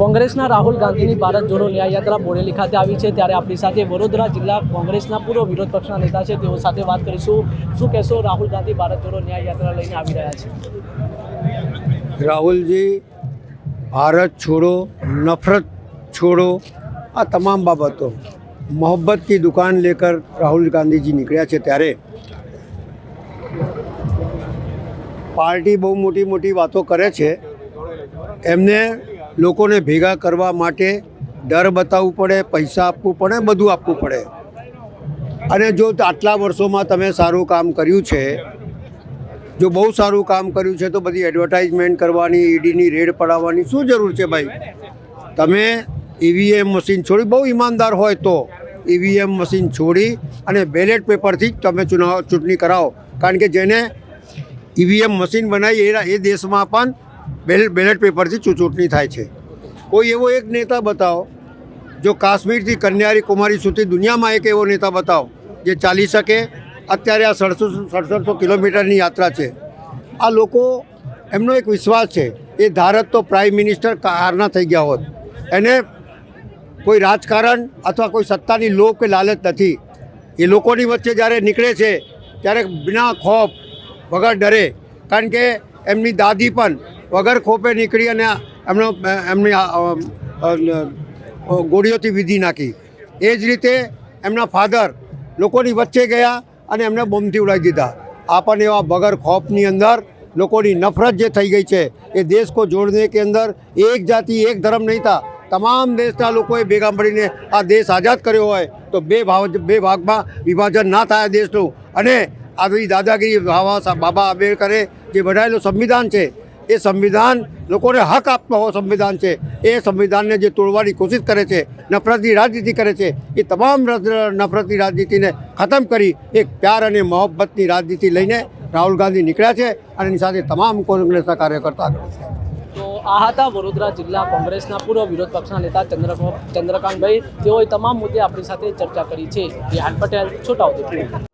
કોંગ્રેસના રાહુલ ગાંધીની ભારત જોડો ન્યાય યાત્રા બોડેલી ખાતે આવી છે ત્યારે આપણી સાથે વડોદરા જિલ્લા કોંગ્રેસના પૂર્વ વિરોધ પક્ષના નેતા છે. તેઓ સાથે વાત કરીશું. શું કહેશો રાહુલ ગાંધી ભારત જોડો ન્યાય યાત્રા લઈને આવી રહ્યા છે? રાહુલજી, ભારત છોડો, નફરત છોડો, આ તમામ બાબતો મોહબ્બત દુકાન લેકર રાહુલ ગાંધીજી નીકળ્યા છે ત્યારે પાર્ટી બહુ મોટી મોટી વાતો કરે છે. એમને લોકોને ભેગા કરવા માટે ડર બતાવવું પડે, પૈસા આપવું પડે, બધું આપવું પડે. અને જો આટલા વર્ષોમાં તમે સારું કામ કર્યું છે, જો બહુ સારું કામ કર્યું છે, તો બધી એડવર્ટાઇઝમેન્ટ કરવાની, ઈડીની રેડ પડાવવાની શું જરૂર છે ભાઈ? તમે ઈવીએમ મશીન છોડી, બહુ ઈમાનદાર હોય તો ઈવીએમ મશીન છોડી અને બેલેટ પેપરથી જ તમે ચુનાવ ચૂંટણી કરાવો. કારણ કે જેને ઈવીએમ મશીન બનાવી એ દેશમાં પણ બેલેટ પેપરથી ચૂંટણી થાય છે. કોઈ એવો એક નેતા બતાવો, જો કાશ્મીરથી કન્યારી કુમારી સુધી દુનિયામાં એક એવો નેતા બતાવો, જે ચાલી શકે. અત્યારે આ સડસો સડસઠસો કિલોમીટરની યાત્રા છે. આ લોકો, એમનો એક વિશ્વાસ છે, એ ધારત તો પ્રાઇમ મિનિસ્ટર કારના થઈ ગયા હોત. એને કોઈ રાજકારણ અથવા કોઈ સત્તાની લોભ કે લાલચ નથી. એ લોકોની વચ્ચે જ્યારે નીકળે છે, ત્યારે બિના ખોફ, વગર ડરે. કારણ કે એમની દાદી પણ વગર ખોપે નીકળી અને એમનો, એમની ગોળીઓથી વિધિ નાખી. એ જ રીતે એમના ફાધર લોકોની વચ્ચે ગયા અને એમને બોમ્બથી ઉડાવી દીધા. આ પણ એવા વગર ખોફની અંદર લોકોની નફરત જે થઈ ગઈ છે, એ દેશ કો જોડને કે અંદર એક જાતિ, એક ધર્મ નહીં હતા તમામ દેશના લોકોએ ભેગા મળીને આ દેશ આઝાદ કર્યો હોય તો બે ભાવ, બે ભાગમાં વિભાજન ના થાય દેશનું. અને આવી દાદાગીરી બાબા આંબેડકરે જે બનાવેલું સંવિધાન છે એ સંવિધાન લોકોને હક આપતો હોવો સંવિધાન છે. એ સંવિધાનને જે તોડવાની કોશિશ કરે છે, નફરતની રાજનીતિ કરે છે, એ તમામ નફરતની રાજનીતિને ખતમ કરી એક પ્યાર અને મોહબ્બતની રાજનીતિ લઈને રાહુલ ગાંધી નીકળ્યા છે અને એની સાથે તમામ કોંગ્રેસના કાર્યકર્તા આગળ છે. તો આ હતા વડોદરા જિલ્લા કોંગ્રેસના પૂર્વ વિરોધ પક્ષના નેતા ચંદ્ર, ચંદ્રકાંતભાઈ. તેઓએ તમામ મુદ્દે આપણી સાથે ચર્ચા કરી છે. રેહાન પટેલ, છોટાઉદેપુર.